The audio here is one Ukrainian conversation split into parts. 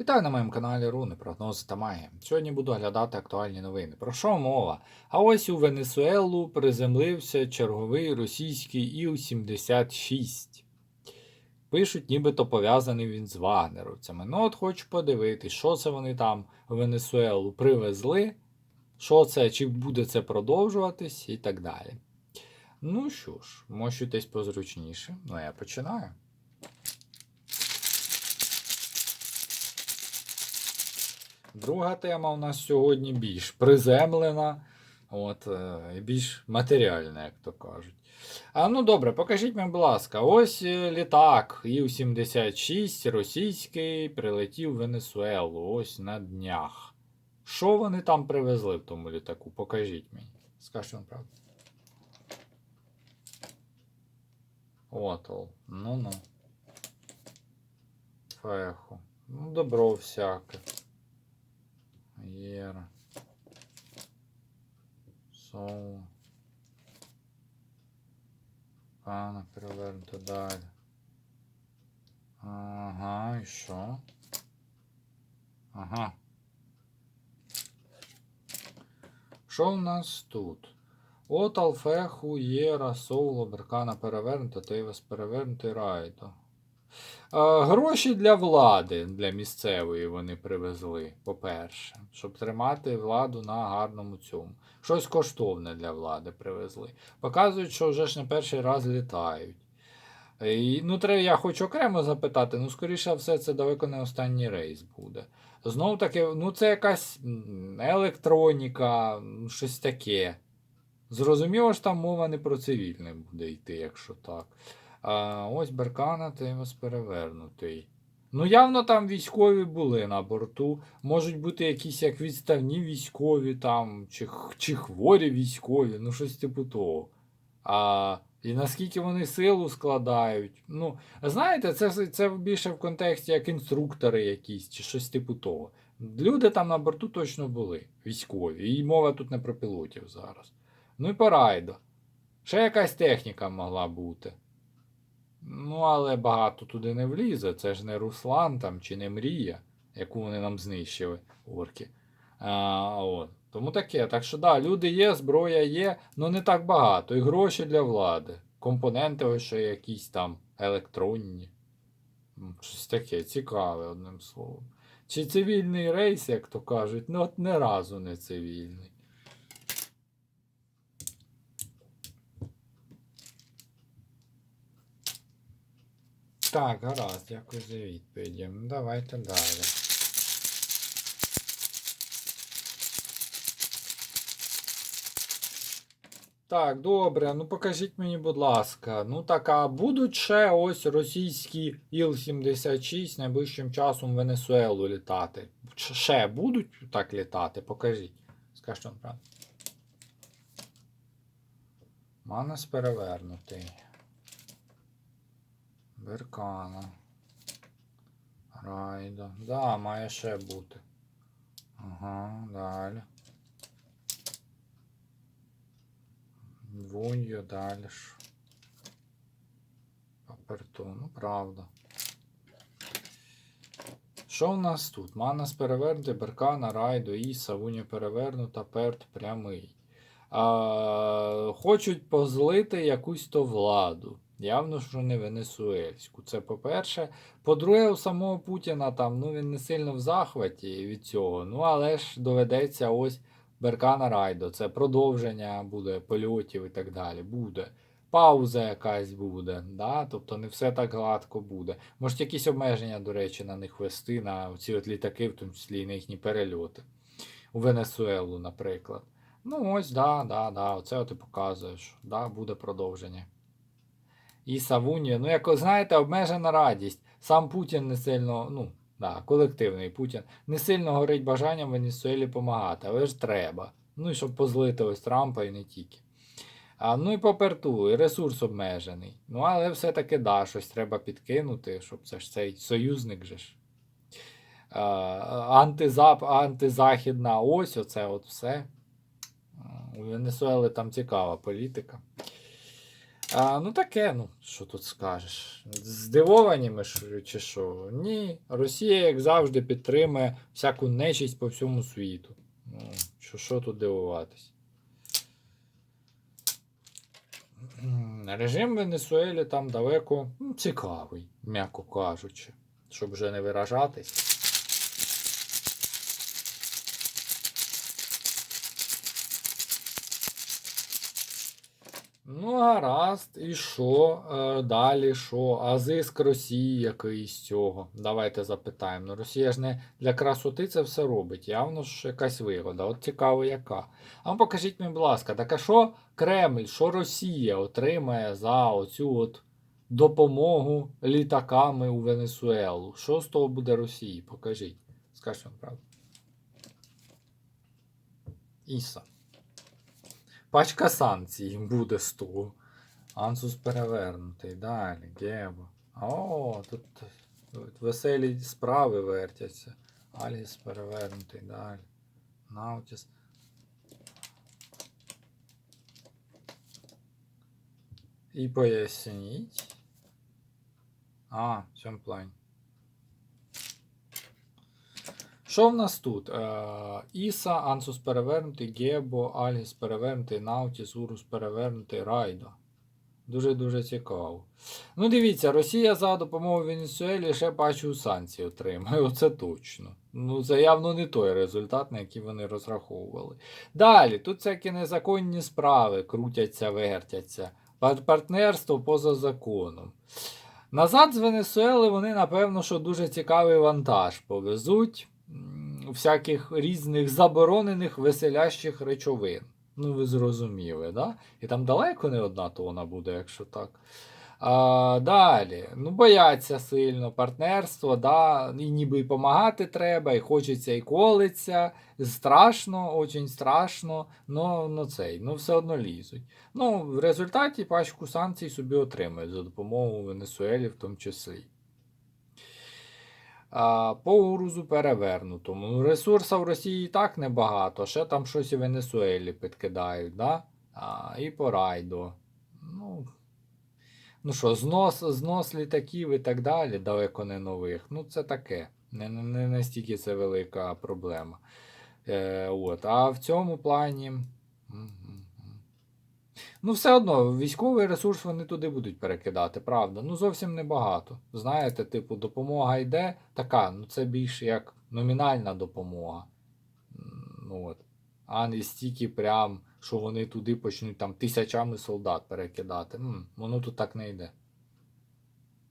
Вітаю на моєму каналі Руни, прогнози та магія. Сьогодні буду оглядати актуальні новини. Про що мова? А ось у Венесуелу приземлився черговий російський Іл-76. Пишуть, нібито пов'язаний він з вагнеровцями. Ну, от хочу подивитись, що це вони там в Венесуелу привезли, що це, чи буде це продовжуватись і так далі. Ну що ж, мощуйтесь позручніше. Ну, я починаю. Друга тема у нас сьогодні більш приземлена, от, е, і більш матеріальна, як то кажуть. А ну добре, покажіть мені, будь ласка, ось е, літак Іл-76 російський прилетів в Венесуелу ось на днях. Що вони там привезли в тому літаку? Покажіть мені. Скажіть вам правду. От, ну-ну. Феху. Ну, добро всяке. Єра. Соло. Пана перевернуто далі. Ага, і що? Ага. Що у нас тут? От Алфеху, Єра, Соло, Беркана перевернуто, Тейвас перевернутий Райдо. Е, Гроші для влади, для місцевої вони привезли, по-перше, щоб тримати владу на гарному цьому. Щось коштовне для влади привезли. Показують, що вже ж не перший раз літають. І, ну, треба, я хочу окремо запитати, ну, скоріше все, це далеко не останній рейс буде. Знову таки, ну, це якась електроніка, щось таке. Зрозуміло ж там мова не про цивільне буде йти, якщо так. А ось Беркана Теймос перевернутий. Ну, явно там військові були на борту. Можуть бути якісь як відставні військові там, чи, чи хворі військові, ну щось типу того. А, і наскільки вони силу складають. Ну, знаєте, це, це більше в контексті як інструктори якісь, чи щось типу того. Люди там на борту точно були, військові. І мова тут не про пілотів зараз. Ну і по райду. Ще якась техніка могла бути. Ну, але багато туди не влізе. Це ж не Руслан там чи не Мрія, яку вони нам знищили, орки. А, от. Тому таке. Так що да, люди є, зброя є, але не так багато. І гроші для влади. Компоненти ось якісь там електронні. Щось таке цікаве, одним словом. Чи цивільний рейс, як то кажуть, ну от не разу не цивільний. Так, гаразд, дякую за відповіді. Ну, Давайте далі. Так, добре, ну покажіть мені, будь ласка. Ну так, а будуть ще ось російські Іл-76 найближчим часом в Венесуелу літати. Ще будуть так літати? Покажіть. Скажіть вам правду. Манас перевернутий. Беркана. Райдо. Да, має ще бути. Ага, далі. Вуньо далі. ж. Паперту, ну правда. Що в нас тут? Манас перевернутий, Беркана, Райдо, Іса, Вуньо перевернута, Перт прямий. А, хочуть позлити якусь то владу. Явно, що не венесуельську. Це по-перше. По-друге, у самого Путіна там ну, він не сильно в захваті від цього. Ну, але ж доведеться ось Беркана Райдо. Це продовження буде польотів і так далі. Буде. Пауза якась буде. Да? Тобто не все так гладко буде. Можуть якісь обмеження, до речі, на них вести, на ці от літаки, в тому числі і на їхні перельоти. У Венесуелу, наприклад. Ну, ось, да, да, да. Оце і показуєш. Да, буде продовження. І Савунія, ну, як знаєте, обмежена радість. Сам Путін не сильно, ну, да, колективний Путін, не сильно горить бажанням Венесуелі допомагати, але ж треба. Ну і щоб позлити ось Трампа і не тільки. А, ну і поперту, і ресурс обмежений. Ну, але все-таки да, щось треба підкинути, щоб це ж цей союзник же ж. А, антизап, антизахідна ось, оце от все. У Венесуели там цікава політика. А, ну таке, ну, що тут скажеш? Здивовані ми чи що? Ні. Росія, як завжди, підтримує всяку нечисть по всьому світу. Ну, що, що тут дивуватись? Режим Венесуелі там далеко ну, цікавий, м'яко кажучи, щоб вже не виражатись. Ну, гаразд, і що? Е, далі що? А зиск Росії який з цього? Давайте запитаємо. Ну, Росія ж не для красоти це все робить. Явно ж якась вигода. От цікаво, яка. А ну покажіть мені, будь ласка, так а що Кремль, що Росія отримає за оцю от допомогу літаками у Венесуелу? Що з того буде Росії? Покажіть. Скажіть вам правду. Іса. Пачка санкцій буде з того. Ансус перевернутий. Далі. Гебо. О, тут, тут веселі справи вертяться. Аліс перевернутий. Далі. Наутіс. І поясніть. А, в цьому плані. Що в нас тут? Е, Іса, Ансус перевернутий, Гебо, Альгіс перевернутий, Наутіс, Урус перевернутий, Райдо. Дуже-дуже цікаво. Ну, дивіться, Росія за допомогою Венесуелі ще бачу санкції отримає. Оце точно. Ну, це явно не той результат, на який вони розраховували. Далі, тут всякі незаконні справи крутяться, вертяться. Партнерство поза законом. Назад з Венесуели вони, напевно, що дуже цікавий вантаж повезуть всяких різних заборонених веселящих речовин. Ну, ви зрозуміли, да? І там далеко не одна тона буде, якщо так. А, далі, ну, бояться сильно партнерство, да, і ніби і допомагати треба, і хочеться, і колиться. Страшно, очень страшно, но, но цей, ну все одно лізуть. Ну, в результаті пачку санкцій собі отримають за допомогою Венесуелі в тому числі. По урузу перевернутому. Ну, ресурсів в Росії і так небагато, ще там щось і Венесуелі підкидають, да? а, і по райду. Ну, ну що, знос, знос літаків і так далі, далеко не нових. Ну, це таке. Не, не настільки це велика проблема. Е, от. А в цьому плані. Ну, все одно, військовий ресурс вони туди будуть перекидати, правда. Ну, зовсім небагато. Знаєте, типу, допомога йде така, ну це більше як номінальна допомога. Ну, от. А не стільки прям, що вони туди почнуть там тисячами солдат перекидати. М, воно тут так не йде.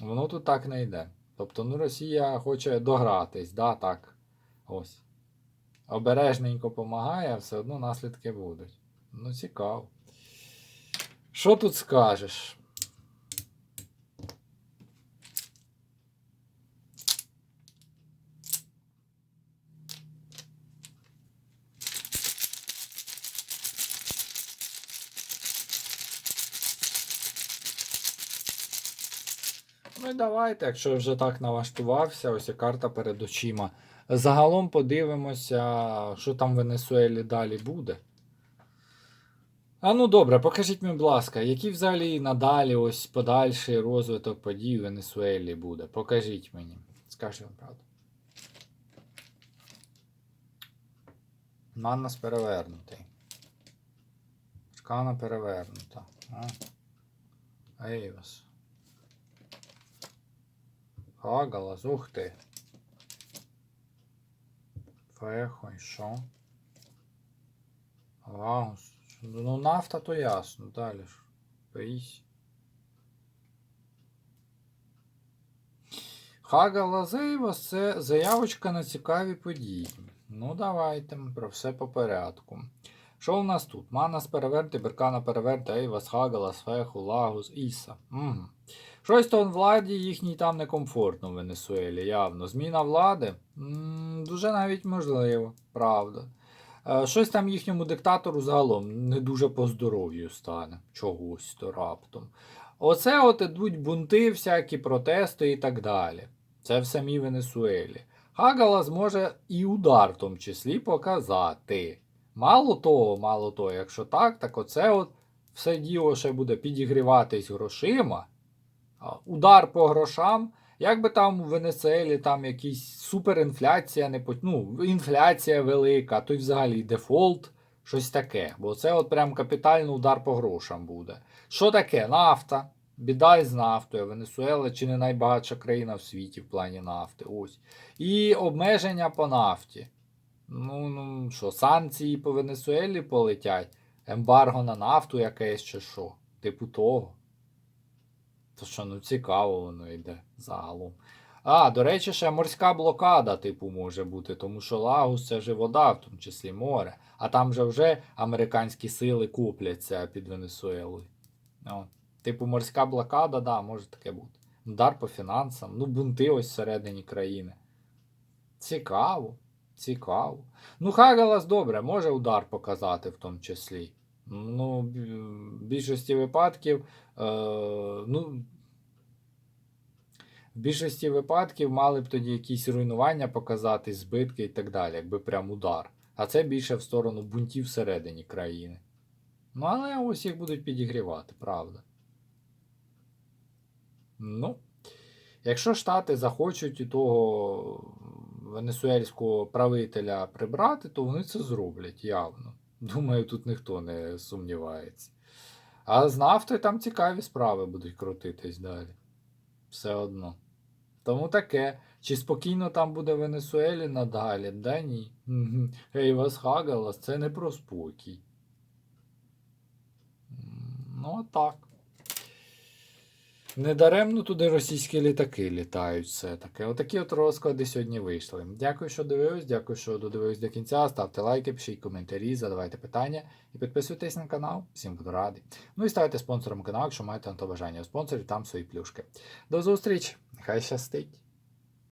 Воно тут так не йде. Тобто, ну, Росія хоче догратись, да, так. Ось. Обережненько помагає, а все одно наслідки будуть. Ну, цікаво. Що тут скажеш? Ну і давайте, якщо вже так налаштувався, ось і карта перед очима. Загалом подивимося, що там в Венесуелі далі буде. А ну добре, покажіть мені, будь ласка, який взагалі надалі ось подальший розвиток подій в Венесуелі буде? Покажіть мені. Скажіть вам правду. Маннас перевернутий. Шкана перевернута. Ейвас. Хагалас, ух ти. Фехо, і що? Лагус. Ну, нафта то ясно, далі ж. Поїсь. Хага Лазейвас це заявочка на цікаві події. Ну, давайте про все по порядку. Що у нас тут? Манас переверти, Беркана переверти, Ейвас, Хагалас, Феху, Лагус, Іса. Угу. Щось то владі їхній там некомфортно в Венесуелі, явно. Зміна влади? м дуже навіть можливо, правда. Е, Щось там їхньому диктатору загалом не дуже по здоров'ю стане. Чогось то раптом. Оце от ідуть бунти, всякі протести і так далі. Це в самій Венесуелі. Хагала зможе і удар в тому числі показати. Мало того, мало того, якщо так, так оце от все діло ще буде підігріватись грошима, удар по грошам. Як би там в Венесуелі там якісь суперінфляція, не ну, інфляція велика, то й взагалі дефолт, щось таке. Бо це от прям капітальний удар по грошам буде. Що таке? Нафта. Біда із нафтою. Венесуела чи не найбагатша країна в світі в плані нафти. Ось. І обмеження по нафті. Ну, ну що, санкції по Венесуелі полетять, ембарго на нафту якесь чи що. Типу того. То що, ну цікаво воно йде загалом. А, до речі, ще морська блокада, типу, може бути, тому що Лагус це ж вода, в тому числі море. А там же вже американські сили купляться під Венесуелою. О, типу, морська блокада, да, може таке бути. Удар по фінансам, ну, бунти ось всередині країни. Цікаво, цікаво. Ну, Хагалас добре, може удар показати в тому числі. Ну, в більшості випадків, е, ну, в більшості випадків мали б тоді якісь руйнування показати, збитки і так далі, якби прям удар. А це більше в сторону бунтів всередині країни. Ну, але ось їх будуть підігрівати, правда. Ну, якщо Штати захочуть і того венесуельського правителя прибрати, то вони це зроблять явно. Думаю, тут ніхто не сумнівається. А з нафтою там цікаві справи будуть крутитись далі. Все одно. Тому таке. Чи спокійно там буде Венесуелі надалі? Да ні. Мгм. Ей, вас Хагалас, це не про спокій. Ну, Ну, так. Недаремно туди російські літаки літають все таке. Отакі от розклади сьогодні вийшли. Дякую, що дивились, дякую, що додивились до кінця. Ставте лайки, пишіть коментарі, задавайте питання і підписуйтесь на канал. Всім буду радий. Ну і ставайте спонсором каналу, якщо маєте на то бажання. У спонсорів там свої плюшки. До зустрічі! Хай щастить!